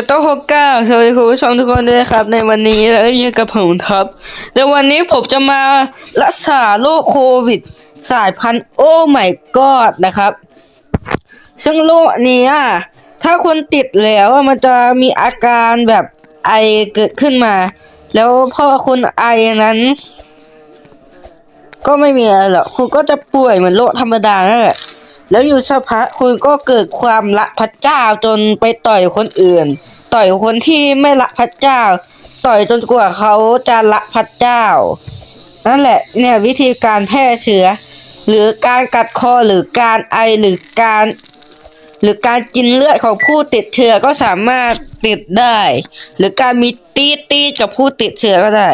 จะต้องหกเก้าสวัสดีคุณผู้ชมทุกคนด้วยครับ ในวันนี้เราอยู่กับผมท็อปในวันนี้ผมจะมารักษาโรคโควิด สายพันธุ์โอ้ไม่กอดนะครับ ซึ่งโรคเนี้ยถ้าคนติดแล้วมันจะมีอาการแบบไอเกิดขึ้นมา แล้วพอคุณไอนั้น ก็ไม่มีอะไรหรอกคุณก็จะป่วยเหมือนโรคธรรมดานั่นแหละ แล้วอยู่สักพักคุณก็เกิดความละพระเจ้าจนไปต่อยคนอื่น ต่อยคนที่ไม่ละพระเจ้า ต่อยจนกว่าเขาจะละพระเจ้า นั่นแหละเนี่ยวิธีการแพร่เชื้อหรือการกัดคอหรือการไอหรือการ หรือการกินเลือดของผู้ติดเชื้อก็สามารถติดได้ หรือการมีตีตีกับผู้ติดเชื้อก็ได้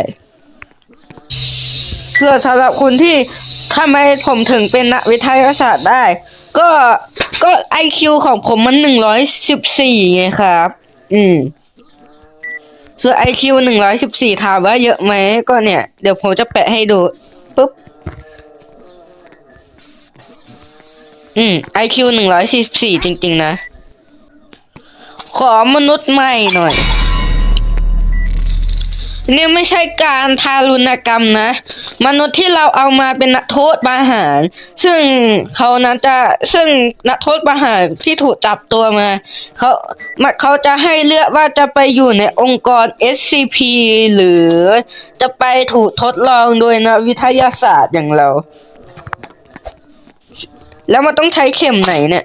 ส่วนสำหรับคุณที่ทำไมผมถึงเป็นนักวิทยาศาสตร์ได้ ก็ก็ไอคิวของผมมันหนึ่งร้อยสิบสี่ไงครับ อืมส่วนไอคิวหนึ่งร้อยสิบสี่ถามว่าเยอะไหมก็เนี่ย เดี๋ยวผมจะแปะให้ดูปุ๊บ อืมไอคิวหนึ่งร้อยสิบสี่จริง ๆ นะ ขอมนุษย์ใหม่หน่อย นี่ไม่ใช่การทารุณกรรมนะ มนุษย์ที่เราเอามาเป็นนักโทษประหาร ซึ่งเขานั้นจะซึ่งนักโทษประหารที่ถูกจับตัวมาเขามเขาจะให้เลือกว่าจะไปอยู่ในองค์กร SCP หรือจะไปถูกทดลองโดยนักวิทยาศาสตร์อย่างเรา แล้วมันต้องใช้เข็มไหนเนี่ย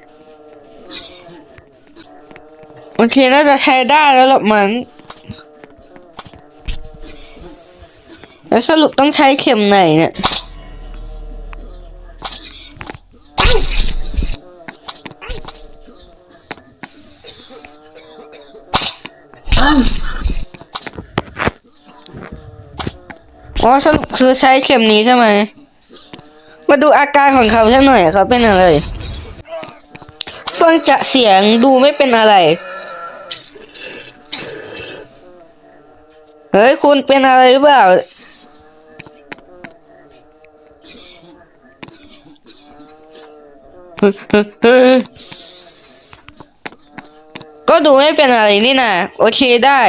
โอเคน่าจะใช้ได้แล้วหรอมั้ง แล้วสรุปต้องใช้เข็มไหนเนี่ยอ๋อสรุปคือใช้เข็มนี้ใช่ไหม มาดูอาการของเขาสักหน่อยเขาเป็นอะไรฟังจากเสียงดูไม่เป็นอะไร เฮ้ย คุณเป็นอะไรหรือเปล่า ก็ดูไม่เป็นอะไรนี่นะโอเคได้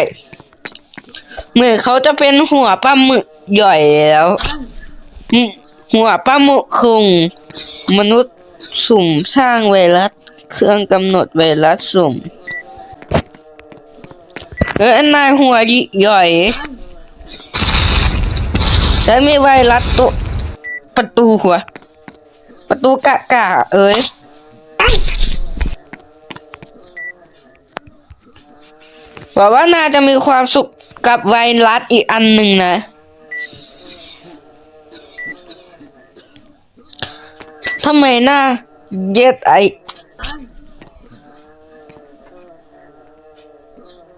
เหมือนเขาจะเป็นหัวปลาหมึกใหญ่แล้ว หัวปลาหมึกคงมนุษย์สุ่มสร้างไวรัสเครื่องกำหนดไวรัสสุ่มเออนายหัวใหญ่ฉันมีไวรัสตัวประตูหัว ประตูกะกะเอ้ยบอกว่าน่าจะมีความสุขกับไวรัสอีกอันหนึ่งนะ ทำไมหน้าเย็ดไอ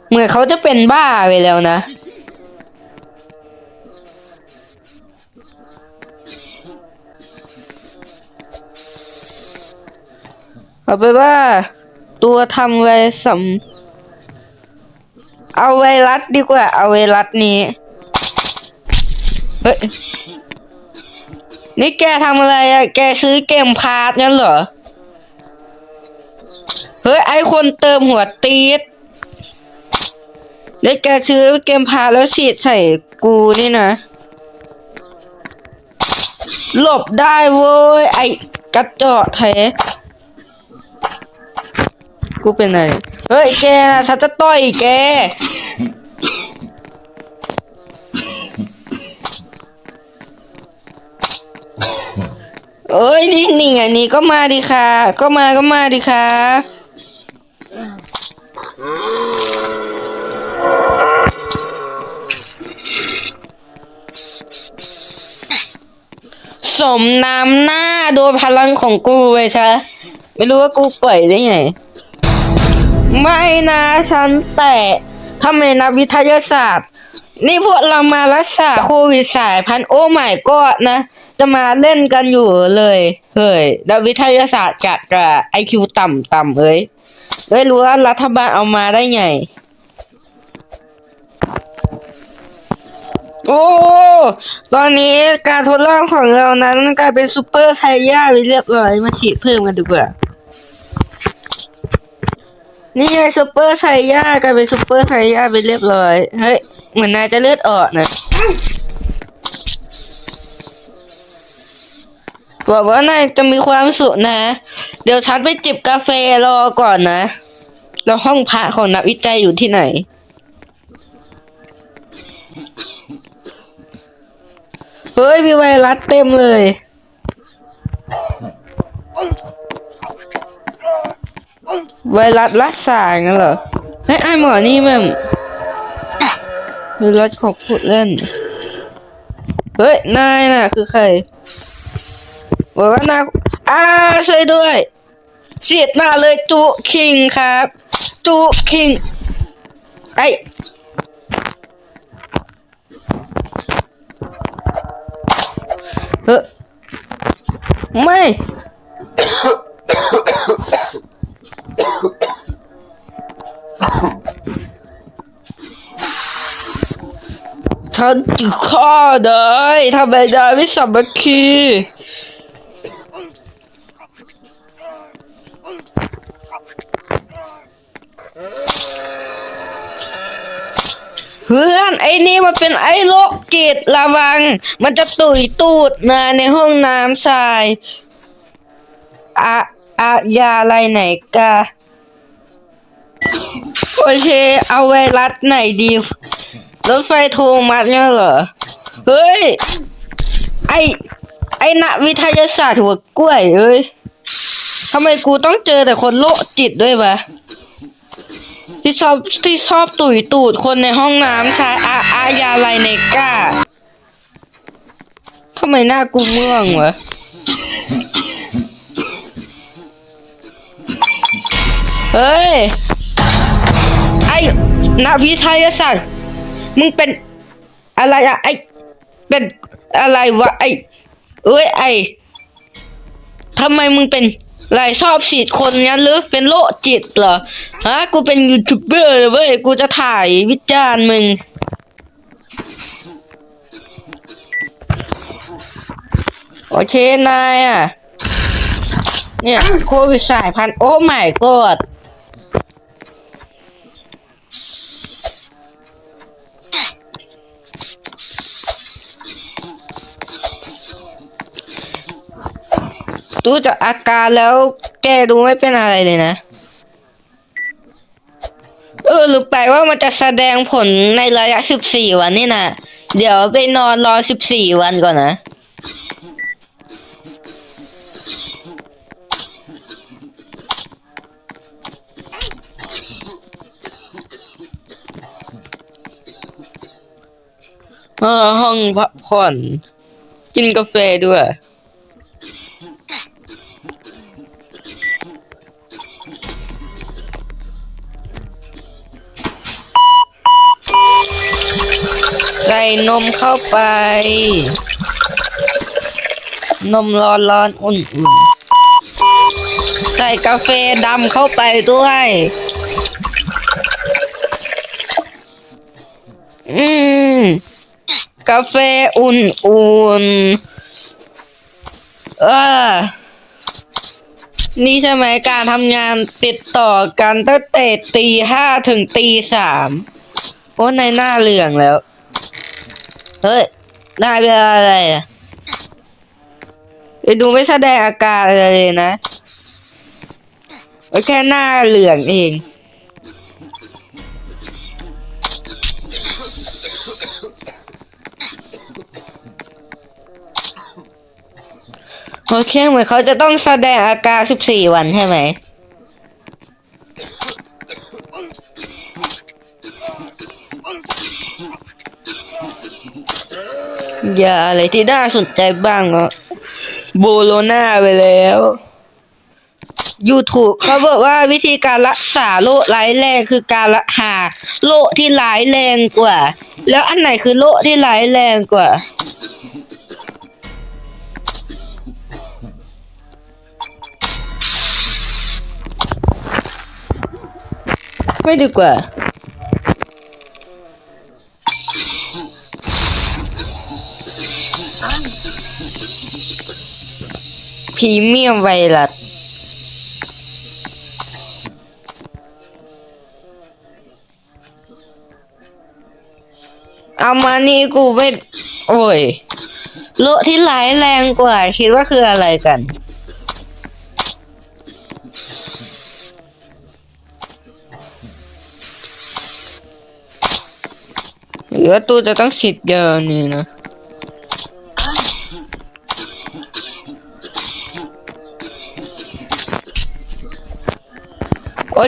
เหมือนเขาจะเป็นบ้าไปแล้วนะ เอาไปว่า ตัวทำไวสัมเอาไวรัสดีกว่า เอาไวรัสนี้ เฮ้ย นี่แกทำอะไรอะแกซื้อเกมพาร์ทงั้นเหรอ เฮ้ย ไอคนเติมหัวตีดได้แกซื้อเกมพาแล้วฉีดใส่กูนี่นะ หลบได้เว้ย ไอกระจอกแท้ กูเป็นอะไร เฮ้ยแกนะฉันจะต่อยแก เอ้ยนี่นี่ไงนี่ก็มาดิค่ะ ก็มาก็มาดิค่ะ สมน้ำหน้าโดนพลังของกูไปซะ ไม่รู้ว่ากูปล่อยได้ไง ไม่นะฉันแต่ทำไมนักวิทยาศาสตร์ นี่พวกเรามารักษาโควิดสายพันธุ์โอ้ไม่ก็นะ จะมาเล่นกันอยู่เลย เฮ้ยนักวิทยาศาสตร์จัดกับไอคิวต่ำต่ำเอ้ยไม่รู้ว่ารัฐบาลเอามาได้ไง โอ้ ตอนนี้การทดลองของเรานั้นกลายเป็นซูเปอร์ไซย่าไปเรียบร้อยมาฉีดเพิ่มกันดีกว่า นี่ไงซูเปอร์ไซย่ากลายเป็นซูเปอร์ไซย่าไปเรียบร้อย เฮ้ย เหมือนนายจะเลือดออกนะบอกว่านายจะมีความสุขนะ เดี๋ยวฉันไปจิบกาแฟรอก่อนนะ แล้วห้องพักของนักวิจัยอยู่ที่ไหน เฮ้ย มีไวรัสเต็มเลย ไวรัสรักษางั้นเหรอเฮ้ยไอหมอนี่แม่งไวรัสของพูดเล่น เฮ้ย นายน่ะ คือใครบอกว่านายอ้าช่วยด้วยเสียดมาเลยจุคิงครับ จุคิง ไอเฮ้ยไม่ ฉันจะฆ่าได้ทำไมได้ไม่สามัคคีเพื่อนไอ้นี่มันเป็นไอ้โรคจิตระวัง มันจะตุยตูดนาในห้องน้ำทรายอะ อะยาอะไรไหนกะโอเค เอาไวรัสไหนดี รถไฟโทรมัดเนี่ยเหรอ เฮ้ย ไอไอนักวิทยาศาสตร์หัวกล้วยเอ้ยทำไมกูต้องเจอแต่คนโรคจิตด้วยวะที่ชอบที่ชอบตุ๋ยตูดคนในห้องน้ำชายอาอายาไลเนก้าทำไมหน้ากูเมื่องวะ เฮ้ย ไอนักวิทยาศาสตร์ มึงเป็นอะไรอะไอเป็นอะไรวะไอเอ้ยไอทำไมมึงเป็นอะไรชอบฉีดคนงั้นหรือเป็นโรคจิตเหรอฮะกูเป็นยูทูบเบอร์เลยเว้ยกูจะถ่ายวิจารณ์มึง โอเคนายอะ เนี่ยโควิดสายพันธุ์โอ้ไม่กอด ดูจากอาการแล้วแกดูไม่เป็นอะไรเลยนะ เออหรือแปลว่ามันจะแสดงผลในระยะสิบสี่วันนี่นะเดี๋ยวไปนอนรอสิบสี่วันก่อนนะเออห้องพักผ่อน กินกาแฟด้วย ใส่นมเข้าไป นมร้อนร้อนอุ่นอุ่นใส่กาแฟดำเข้าไปด้วย อืม กาแฟอุ่นอุ่นเออนี่ใช่ไหมการทำงานติดต่อกันตั้งแต่ตีห้าถึงตีสามโอ้ในหน้าเหลืองแล้ว เฮ้ยนายเป็นอะไรอะไปดูไม่แสดงอาการอะไรเลยนะแค่หน้าเหลืองเองโอเคเหมือนเขาจะต้องแสดงอาการสิบสี่วันใช่ไหม อย่าอะไรที่น่าสนใจบ้างเนาะโบโลนาไปแล้ว YouTube เขาบอกว่าวิธีการรักษาโรคร้ายแรงคือการละหาโรคที่ร้ายแรงกว่า แล้วอันไหนคือโรคที่ร้ายแรงกว่า ไม่ดีกว่า รีเมียมไวรัสเอามานี่กูไม่ โอ้ยโลที่ร้ายแรงกว่า คิดว่าคืออะไรกัน หรือว่าตูจะต้องฉีดเยานี่นะ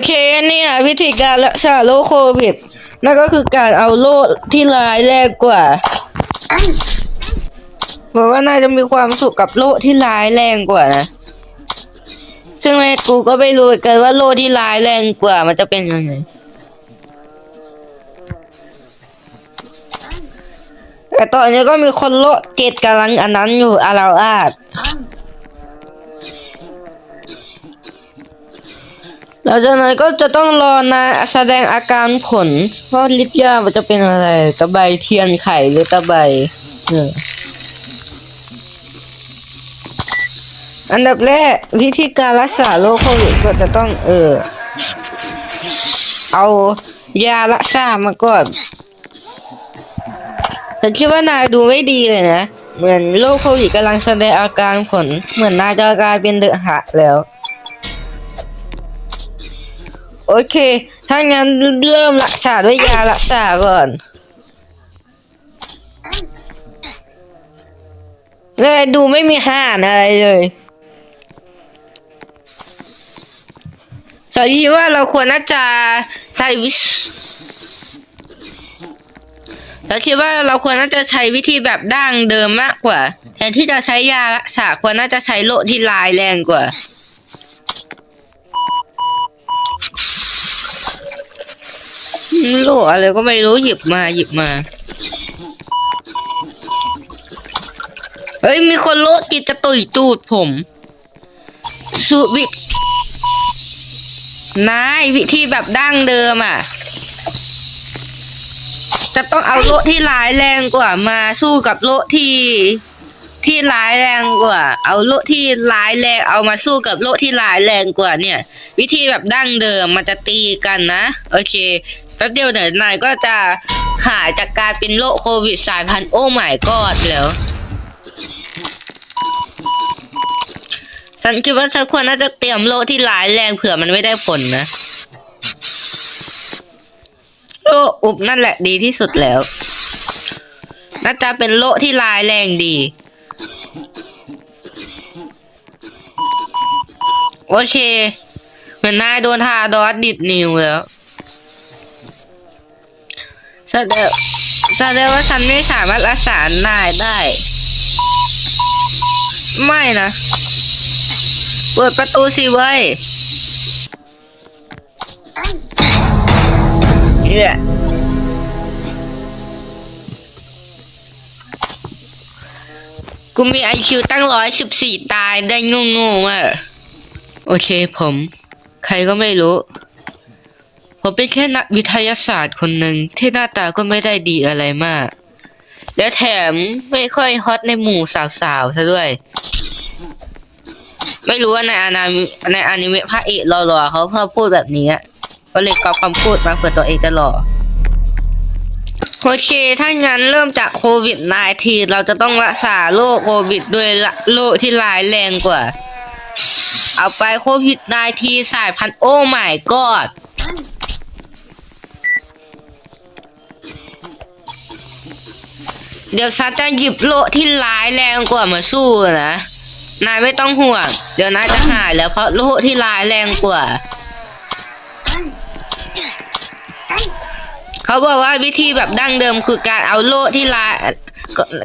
เคเนี่ยวิธีการรักษาโรคโควิด นั่นก็คือการเอาโรคที่ร้ายแรงกว่าเพราะว่าน่าจะมีความสุขกับโรคที่ร้ายแรงกว่านะ ซึ่งแม่กูก็ไม่รู้เกันว่าโรคที่ร้ายแรงกว่า มันจะเป็นยังไงแต่ตอนนี้ก็มีคนโลดเกตกำลังอันนั้นอยู่อาราอาด หลังจากนั้นก็จะต้องรอนะแสดงอาการผลว่าฤทธิ์ยามันจะเป็นอะไร ตะไบเทียนไข่หรือตะไบเอออันดับแรกวิธีการรักษาโรคโควิดก็จะต้องเออ เอายารักษามาก่อนฉันคิดว่านายดูไม่ดีเลยนะ เหมือนโรคโควิดกำลังแสดงอาการผล เหมือนนายจะกลายเป็นเดือะหะแล้ว โอเค ถ้างั้นเริ่มรักษาด้วยยารักษาก่อนเลยดูไม่มีห่านอะไรเลยฉันคิดว่าเราควรน่าจะใส่วิชเราคิดว่าเราควรน่าจะใช้วิธีแบบดั้งเดิมมากกว่าแทนที่จะใช้ยารักษาควรน่าจะใช้โรคที่ร้ายแรงกว่า โรคอะไรก็ไม่รู้หยิบมาหยิบมา เฮ้ย มีคนโรคจิตจะตุยตูดผม สุวินายวิธีแบบดั้งเดิมอะ จะต้องเอาโลที่ร้ายแรงกว่ามาสู้กับโลที่ที่ร้ายแรงกว่า เอาโลที่ร้ายแรงเอามาสู้กับโลที่ร้ายแรงกว่าเนี่ย วิธีแบบดั้งเดิมมันจะตีกันนะ โอเค แป๊บเดียวเดี๋ยวนายก็จะขายจากกายเป็นโรคโควิดสายพันธุ์โอ้ไม่กอดแล้ว ฉันคิดว่าฉันควรน่าจะเตรียมโลที่ร้ายแรงเผื่อมันไม่ได้ผลนะ โลอุบนั่นแหละดีที่สุดแล้ว น่าจะเป็นโลที่ร้ายแรงดี โอเค เหมือนนายโดนทาดอสดิดนิวแล้ว แสดงแสดงว่าฉันไม่สามารถรักษานายได้ ไม่นะเปิดประตูสิเว้ยเหี้ยกูมีไอคิวตั้งร้อยสิบสี่ตายได้งงๆอะโอเคผม ใครก็ไม่รู้ ผมเป็นแค่นักวิทยาศาสตร์คนหนึ่งที่หน้าตาก็ไม่ได้ดีอะไรมาก และแถมไม่ค่อยฮอตในหมู่สาวๆซะด้วย ไม่รู้ว่าในอนาในอนิเมะพระเอกหล่อๆเขาเพิ่พูดแบบนี้ ก็เลยก๊อปคำพูดมาเผื่อตัวเองจะหล่อโอเค ถ้างั้นเริ่มจากโควิด -19 เราจะต้องรักษาโรคโควิดด้วยโรคที่ร้ายแรงกว่า เอาไปโควิด -19 สายพันธุ์โอ้ my god เดี๋ยวซัดจะหยิบโลที่ร้ายแรงกว่ามาสู้นะ นายไม่ต้องห่วง เดี๋ยวนายจะหายแล้วเพราะโลที่ร้ายแรงกว่า เขาบอกว่าวิธีแบบดั้งเดิมคือการเอาโลที่ร้าย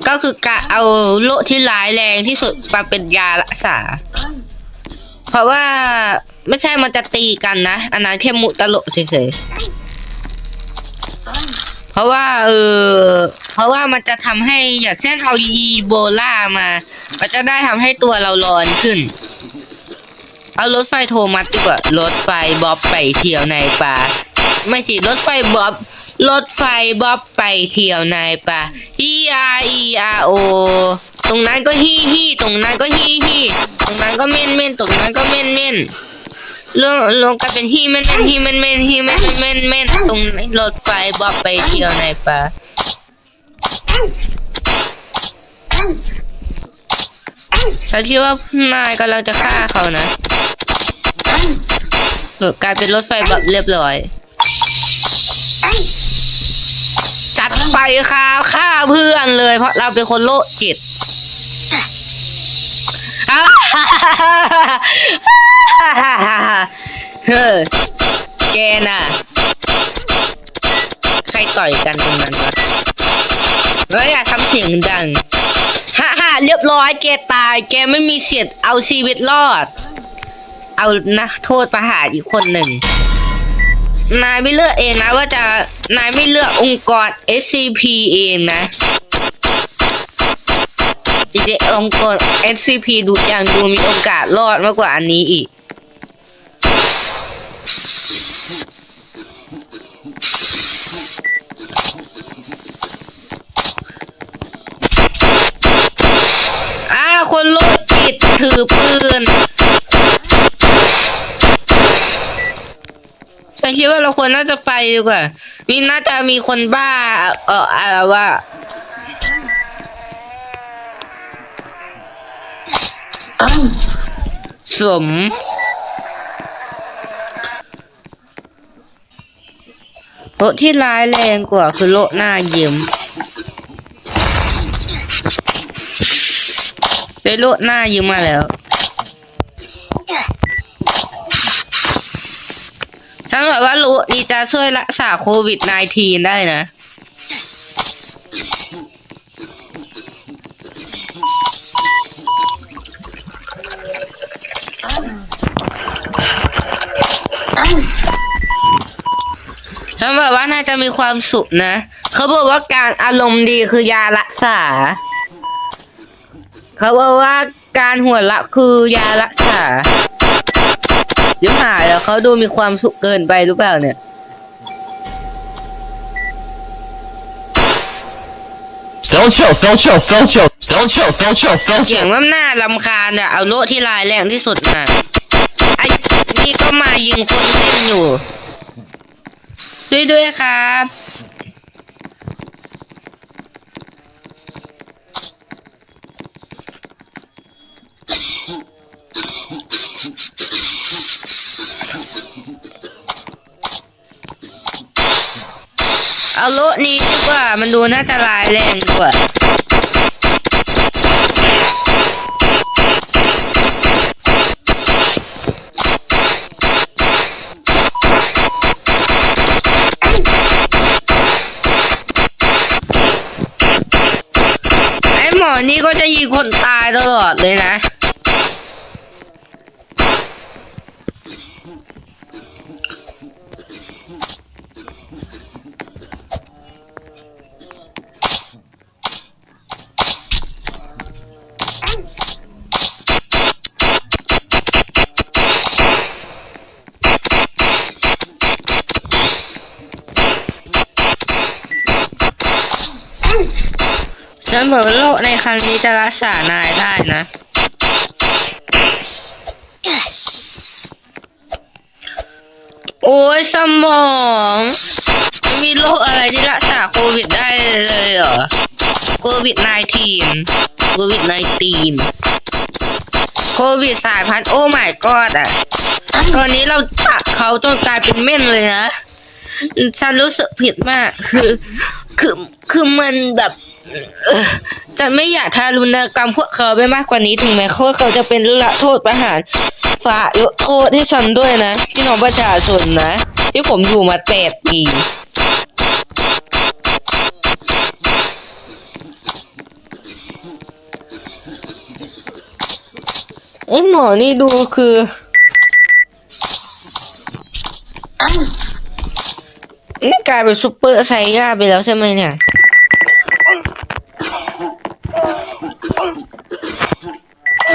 ก็คือการเอาโลที่ร้ายแรงที่สุดมาเป็นยารักษา เพราะว่าไม่ใช่มันจะตีกันนะ อันนั้นแค่มุตลกเฉยๆ ราะว่าเออเพราะว่ามันจะทำให้อย่างเช่นเอาอีโบลามา มันจะได้ทำให้ตัวเราร้อนขึ้น เอารถไฟโทมัสดีกว่ารถไฟบ๊อบไปเที่ยวในป่าไม่สิรถไฟบ๊อบรถไฟบ๊อบไปเที่ยวในป่า E R E R O ตรงนั้นก็ฮี่ฮี่ตรงนั้นก็ฮี่ฮี่ตรงนั้นก็เม่นเม่นตรงนั้นก็เม่นเม่น รวมรวมกันเป็นฮี่เม่นเม่นฮี่เม่นเม่นฮี่เม่นเม่นเม่นตรงรถไฟบอบไปเที่ยวในป่าฉันคิดว่านายกำลังจะฆ่าเขานะกลายเป็นรถไฟแบบเรียบร้อย จัดไปค่ะฆ่าเพื่อนเลยเพราะเราเป็นคนโร คจิตเฮ้อแกน่ะ ใครต่อยกันตรงนั้นวะเฮ้ยอย่าทำเสียงดังฮ่าฮ่าเรียบร้อยแกตาย แกไม่มีเสิทธิ์เอาชีวิตรอด เอานะโทษประหารอีกคนหนึ่ง นายไม่เลือกเองนะว่าจะ นายไม่เลือกองค์กร SCP เองนะ จริงๆองค์กร SCP ดูอย่างดูมีโอกาสรอดมากกว่าอันนี้อีก อ่า คนโรคจิตถือปืน ฉันคิดว่าเราควรน่าจะไปดีกว่า นี่น่าจะมีคนบ้า เอออะไรว่า สมโรคที่ร้ายแรงกว่าคือโรคหน้ายิ้มได้โรคหน้ายิ้มมาแล้ว ฉันบอกว่ารู้นี่จะช่วยรักษาโควิด -19 ได้นะ ฉันบอกว่าน่าจะมีความสุขนะ เขาบอกว่าการอารมณ์ดีคือยารักษา เขาบอกว่าการหัวเราะคือยารักษาเดี๋ยวหายแล้วเขาดูมีความสุขเกินไปหรือเปล่าเนี่ย Stone chill, stone chill, stone chill, stone chill, stone chill, stone เสียง chill. ว่าหน้าลำคาญเนี่ยเอาโลที่ลายแรงที่สุดมาไอ้ นี่ก็มายิงคนเล่นอยู่ ด้วยด้วยครับ เอาโลนี้ดีกว่า มันดูน่าจะลายแรงกว่า ฉันบอกว่าโรคในครั้งนี้จะรักษานายได้นะ โอ้ยสมองไม่มีโรคอะไรที่รักษาโควิดได้เลยเหรอ โควิด 19 โควิด 19 โควิดสายพันธุ์โอ้ my god อะ ตอนนี้เราตักเขาจนกลายเป็นเม่นเลยนะ ฉันรู้สึกผิดมาก คือ คือ คือมันแบบ จะไม่อยากทารุณกรรมพวกเขาไปมากกว่านี้ถึงแม้พว่าเขาจะเป็นละโทษประหารฝากยกโทษให้ฉันด้วยนะพี่น้องประชาชนนะ ที่ผมอยู่มาแปดปีไอ้หมอนี่ดูคือนี่กลายเป็นซุปเปอร์ไซย่าไปแล้วใช่ไหมเนี่ย โอ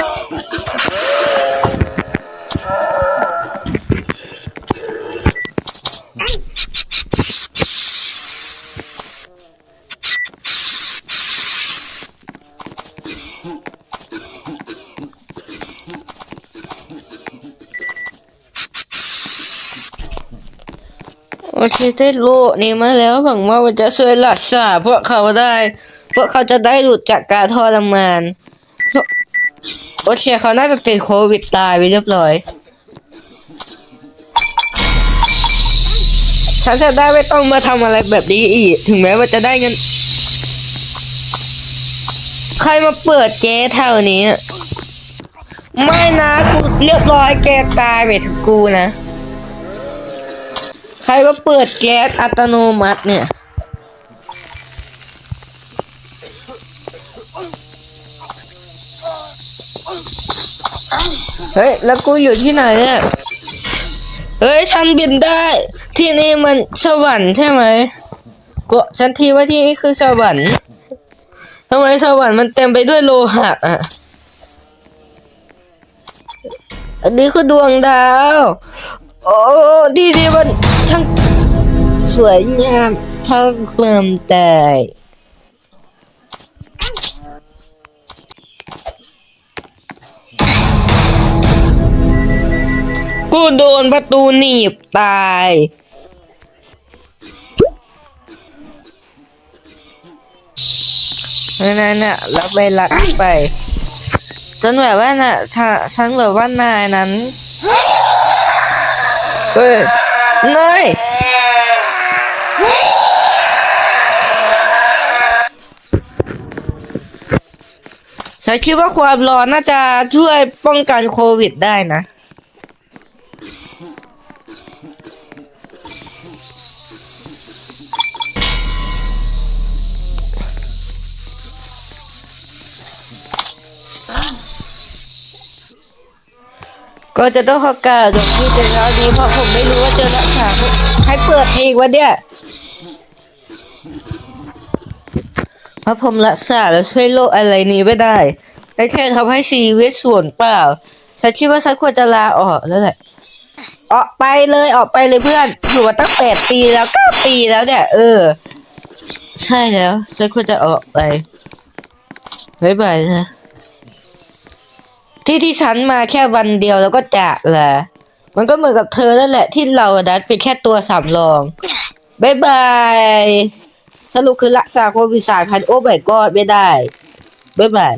เคได้โลกนี้มาแล้วหวังว่ามันจะช่วยรักษาพวกเขาได้ พวกเขาจะได้หลุดจากการทรมาน โอเคเขาน่าจะติดโควิดตายไปเรียบร้อย ฉันจะได้ไม่ต้องมาทำอะไรแบบนี้อีก ถึงแม้ว่าจะได้เงิน ใครมาเปิดเก๊แถวนี้ ไม่นะกูเรียบร้อยแกตายไปถึงกูนะ ใครมาเปิดแก๊สอัตโนมัติเนี่ย เฮ้ย แล้วกูอยู่ที่ไหนเนี่ยเฮ้ย ฉันบินได้ ที่นี่มันสวรรค์ใช่ไหมบอกฉันทีว่าที่นี่คือสวรรค์ทำไมสวรรค์มันเต็มไปด้วยโลหะอะ อันนี้คือดวงดาว โอ้ดีดีมันช่างสวยงามทั้งความแต่ กูโดนประตูหนีบตาย นั่นน่ะแล้วไปลักไป จนแบบว่าน่ะฉะฉันแบบว่านายนั้น เฮ้ยนายฉันคิดว่าความร้อนน่าจะช่วยป้องกันโควิดได้นะ ก็จะต้องขอกล่าวตรงที่เป็นแล้วนี้เพราะผมไม่รู้ว่าจะรักษาให้เปิดอีกวันเนี้ยเพราะผมรักษาแล้วช่วยโรคอะไรนี้ไม่ได้แต่แค่ทำให้ชีวิตส่วนเปล่า ฉันคิดว่าฉันควรจะลาออกแล้วแหละ ออกไปเลยออกไปเลยเพื่อน อยู่มาตั้งแปดปีแล้วเก้าปีแล้วเนี่ย เออ ใช่แล้วฉันควรจะออกไปบ๊ายบายนะ ที่ที่ฉันมาแค่วันเดียวแล้วก็จากแหละมันก็เหมือนกับเธอนั่นแหละที่เราดันเป็นแค่ตัวสำรองบายบาย สรุปคือรักษาโควิดสายพันโอ้ my god ไม่ได้บายบาย